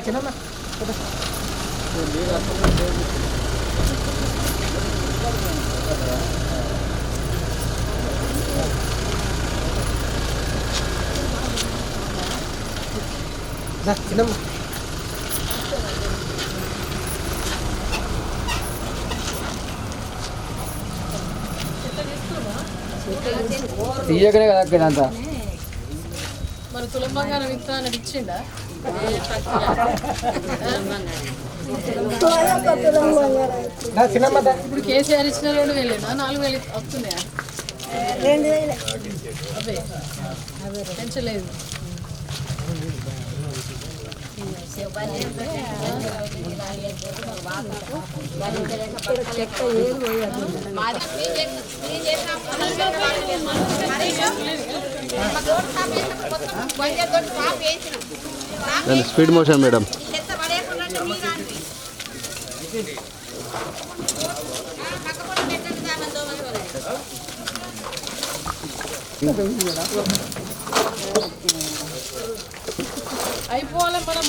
చిన్నమ్మ చిన్నమ్మ తీయకనే కదా అక్కడ అంతా. మరి తులం బంగారం ఇస్తా అని ఇచ్చిండా నా చిన్నమ్మ దా. ఇప్పుడు కేసీఆర్ ఇచ్చిన రెండు వేలేనా నాలుగు వేలు వస్తున్నాయా? అవే. పెంచలేదు స్పీడ్ మోషన్ మేడం అయిపోవాలి మనం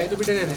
ఐదు బిడ్డనే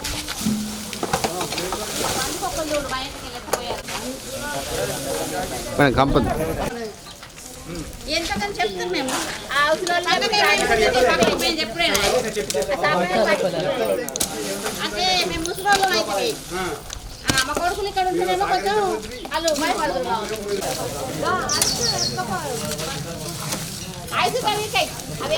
మేడం కంపల్ ఎంతకని చెప్తాం మేము ఆ. అవసరాలు మేము చెప్పుడేనా అంటే మేము ముసలి అయితే మా కొడుకులు ఇక్కడ ఉంటేనేమో కొంచెం వాళ్ళు భయపడుతున్నారు ఐదు కలికాయి అదే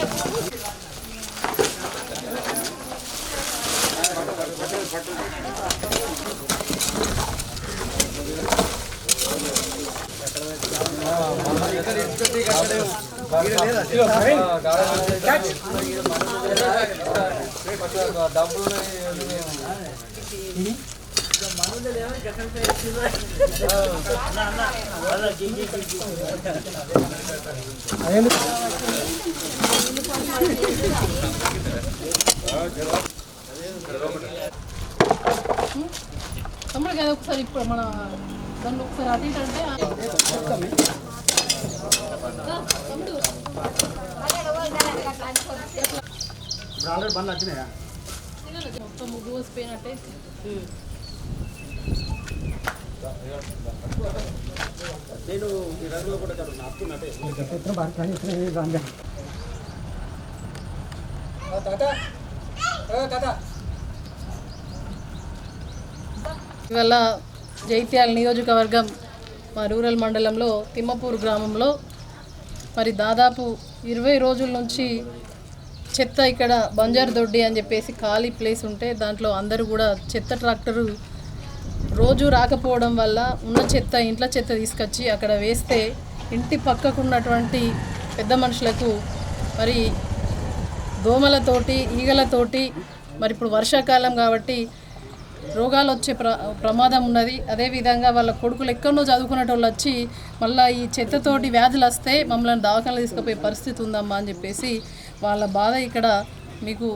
తమ్ముడు కదా ఒకసారి ఇప్పుడు మన దాన్ని ఒకసారి అటు ఇటు అంటే ఇప్పుడు ఆల్రెడీ బండ్లు వచ్చినాయా మొత్తం ముగ్గు పోసిపోయినట్టే నేను ఈ రంగులో కూడా కదా తాత తాత ఇవాళ జైత్యాల నియోజకవర్గం మా రూరల్ మండలంలో తిమ్మపూర్ గ్రామంలో మరి దాదాపు ఇరవై రోజుల నుంచి చెత్త ఇక్కడ బంజార్ దొడ్డి అని చెప్పేసి ఖాళీ ప్లేస్ ఉంటే దాంట్లో అందరూ కూడా చెత్త ట్రాక్టరు రోజు రాకపోవడం వల్ల ఉన్న చెత్త ఇంట్లో చెత్త తీసుకొచ్చి అక్కడ వేస్తే ఇంటి పక్కకు ఉన్నటువంటి పెద్ద మనుషులకు మరి దోమలతోటి ఈగలతోటి మరి ఇప్పుడు వర్షాకాలం కాబట్టి రోగాలు వచ్చే ప్ర ప్రమాదం ఉన్నది. అదేవిధంగా వాళ్ళ కొడుకులు ఎక్కడో చదువుకునేటోళ్ళు వచ్చి మళ్ళీ ఈ చెత్తతోటి వ్యాధులు వస్తే మమ్మల్ని దవాఖాన తీసుకుపోయే పరిస్థితి ఉందమ్మా అని చెప్పేసి వాళ్ళ బాధ ఇక్కడ మీకు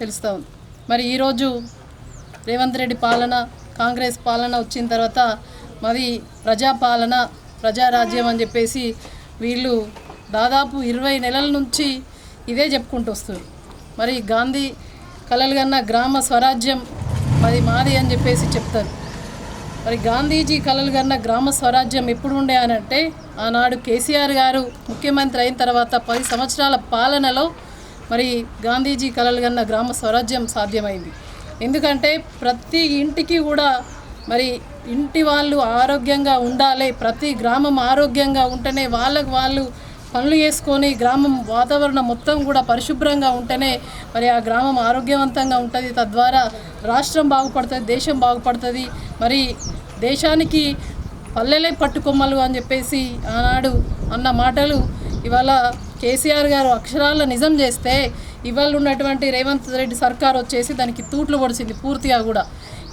తెలుస్తూ ఉంది. మరి ఈరోజు రేవంత్ రెడ్డి పాలన కాంగ్రెస్ పాలన వచ్చిన తర్వాత మరి ప్రజాపాలన ప్రజారాజ్యం అని చెప్పేసి వీళ్ళు దాదాపు ఇరవై నెలల నుంచి ఇదే చెప్పుకుంటూ వస్తారు మరి గాంధీ కలలుగన్న గ్రామ స్వరాజ్యం మరి మాది అని చెప్పేసి చెప్తారు. మరి గాంధీజీ కలలు కన్న గ్రామ స్వరాజ్యం ఎప్పుడు ఉండే అని అంటే ఆనాడు కేసీఆర్ గారు ముఖ్యమంత్రి అయిన తర్వాత పది సంవత్సరాల పాలనలో మరి గాంధీజీ కలలు కన్న గ్రామ స్వరాజ్యం సాధ్యమైంది. ఎందుకంటే ప్రతి ఇంటికి కూడా మరి ఇంటి వాళ్ళు ఆరోగ్యంగా ఉండాలి ప్రతి గ్రామం ఆరోగ్యంగా ఉంటేనే వాళ్ళకు వాళ్ళు పనులు చేసుకొని గ్రామం వాతావరణం మొత్తం కూడా పరిశుభ్రంగా ఉంటేనే మరి ఆ గ్రామం ఆరోగ్యవంతంగా ఉంటుంది. తద్వారా రాష్ట్రం బాగుపడుతుంది దేశం బాగుపడుతుంది. మరి దేశానికి పల్లెలే పట్టుకొమ్మలు అని చెప్పేసి ఆనాడు అన్న మాటలు ఇవాళ కేసీఆర్ గారు అక్షరాల నిజం చేస్తే ఇవాళ ఉన్నటువంటి రేవంత్ రెడ్డి సర్కార్ వచ్చేసి దానికి తూట్లు పొడిచింది పూర్తిగా కూడా.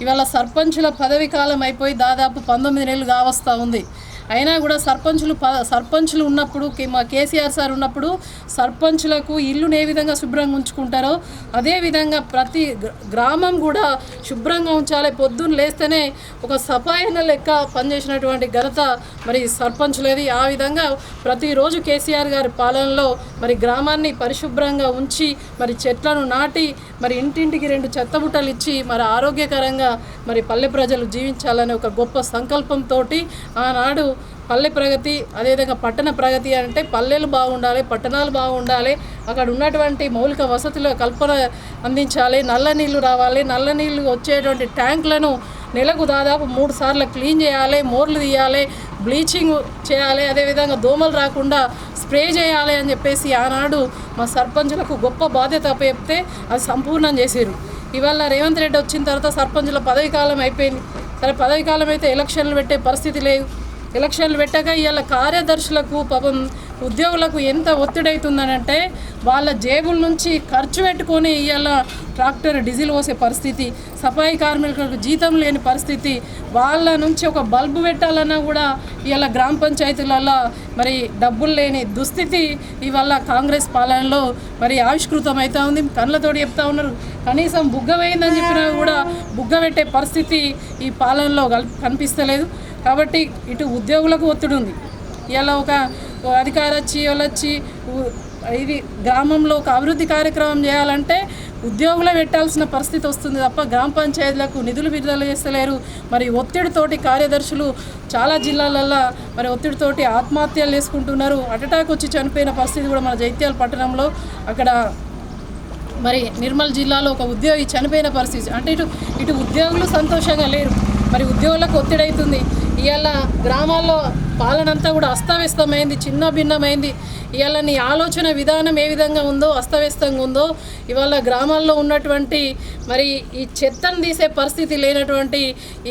ఇవాళ సర్పంచుల పదవి కాలం అయిపోయి దాదాపు పంతొమ్మిది నెలలు కావస్తూ ఉంది. అయినా కూడా సర్పంచులు ప సర్పంచులు ఉన్నప్పుడు మా కేసీఆర్ సార్ ఉన్నప్పుడు సర్పంచులకు ఇల్లును ఏ విధంగా శుభ్రంగా ఉంచుకుంటారో అదే విధంగా ప్రతి గ్రామం కూడా శుభ్రంగా ఉంచాలి. పొద్దున్న లేస్తేనే ఒక సఫాయిన లెక్క పనిచేసినటువంటి ఘనత మరి సర్పంచులేది. ఆ విధంగా ప్రతిరోజు కేసీఆర్ గారి పాలనలో మరి గ్రామాన్ని పరిశుభ్రంగా ఉంచి మరి చెట్లను నాటి మరి ఇంటింటికి రెండు చెత్త బుట్టలు ఇచ్చి మరి ఆరోగ్యకరంగా మరి పల్లె ప్రజలు జీవించాలనే ఒక గొప్ప సంకల్పంతో ఆనాడు పల్లె ప్రగతి అదేవిధంగా పట్టణ ప్రగతి అంటే పల్లెలు బాగుండాలి పట్టణాలు బాగుండాలి అక్కడ ఉన్నటువంటి మౌలిక వసతుల కల్పన అందించాలి నల్ల నీళ్ళు రావాలి నల్ల నీళ్ళు వచ్చేటువంటి ట్యాంకులను నెలకు దాదాపు మూడు సార్లు క్లీన్ చేయాలి మోర్లు తీయాలి బ్లీచింగ్ చేయాలి అదేవిధంగా దోమలు రాకుండా స్ప్రే చేయాలి అని చెప్పేసి ఆనాడు మా సర్పంచులకు గొప్ప బాధ్యత చెప్తే అది సంపూర్ణం చేశారు ఇవాళ రేవంత్ రెడ్డి వచ్చిన తర్వాత సర్పంచుల పదవి కాలం అయిపోయింది. సరే పదవి కాలం అయితే ఎలక్షన్లు పెట్టే పరిస్థితి లేదు. ఎలక్షన్లు పెట్టాక ఇవాళ కార్యదర్శులకు పాపం ఉద్యోగులకు ఎంత ఒత్తిడి అవుతుందనంటే వాళ్ళ జేబుల నుంచి ఖర్చు పెట్టుకొని ఇవాళ ట్రాక్టర్ డీజిల్ పోసే పరిస్థితి సఫాయి కార్మికులకు జీతం లేని పరిస్థితి వాళ్ళ నుంచి ఒక బల్బు పెట్టాలన్నా కూడా ఇవాళ గ్రామ పంచాయతీలలో మరి డబ్బులు లేని దుస్థితి ఇవాళ కాంగ్రెస్ పాలనలో మరి ఆవిష్కృతం అవుతా ఉంది. కళ్ళతోటి చెప్తా ఉన్నారు. కనీసం బుగ్గ వేయిందని చెప్పినా కూడా బుగ్గ పెట్టే పరిస్థితి ఈ పాలనలో కల్ కనిపిస్తలేదు. కాబట్టి ఇటు ఉద్యోగులకు ఒత్తిడి ఉంది. ఇలా ఒక ఒక అధికారి వచ్చి వాళ్ళు వచ్చి ఇది గ్రామంలో ఒక అభివృద్ధి కార్యక్రమం చేయాలంటే ఉద్యోగులే పెట్టాల్సిన పరిస్థితి వస్తుంది తప్ప గ్రామ పంచాయతీలకు నిధులు విడుదల చేస్తలేరు. మరి ఒత్తిడితోటి కార్యదర్శులు చాలా జిల్లాలల్లో మరి ఒత్తిడితోటి ఆత్మహత్యలు చేసుకుంటున్నారు. అటాక్ వచ్చి చనిపోయిన పరిస్థితి కూడా మన జైత్యాల పట్టణంలో అక్కడ మరి నిర్మల్ జిల్లాలో ఒక ఉద్యోగి చనిపోయిన పరిస్థితి. అంటే ఇటు ఇటు ఉద్యోగులు సంతోషంగా లేరు. మరి ఉద్యోగులకు ఒత్తిడి అవుతుంది ఇవాళ గ్రామాల్లో పాలన అంతా కూడా అస్తవ్యస్తమైంది చిన్న భిన్నమైంది. ఇవాళ నీ ఆలోచన విధానం ఏ విధంగా ఉందో అస్తవ్యస్తంగా ఉందో ఇవాళ గ్రామాల్లో ఉన్నటువంటి మరి ఈ చెత్తను తీసే పరిస్థితి లేనటువంటి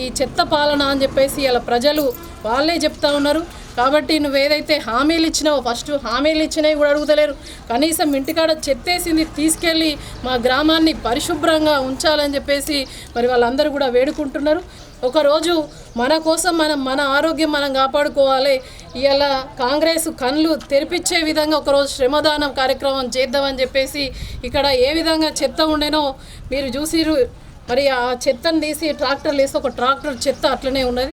ఈ చెత్త పాలన అని చెప్పేసి ఇలా ప్రజలు వాళ్ళే చెప్తా ఉన్నారు. కాబట్టి నువ్వు ఏదైతే హామీలు ఇచ్చినావో ఫస్ట్ హామీలు ఇచ్చినవి కూడా అడుగుతలేరు. కనీసం ఇంటికాడ చెత్తేసింది తీసుకెళ్ళి మా గ్రామాన్ని పరిశుభ్రంగా ఉంచాలని చెప్పేసి మరి వాళ్ళందరూ కూడా వేడుకుంటున్నారు. ఒకరోజు మన కోసం మనం మన ఆరోగ్యం మనం కాపాడుకోవాలి. ఇలా కాంగ్రెస్ కళ్ళు తెరిపించే విధంగా ఒకరోజు శ్రమదానం కార్యక్రమం చేద్దామని చెప్పేసి ఇక్కడ ఏ విధంగా చెత్త ఉండేనో మీరు చూసిరు మరి ఆ చెత్తను తీసి ట్రాక్టర్లు వేసి ఒక ట్రాక్టర్ చెత్త అట్లనే ఉన్నది.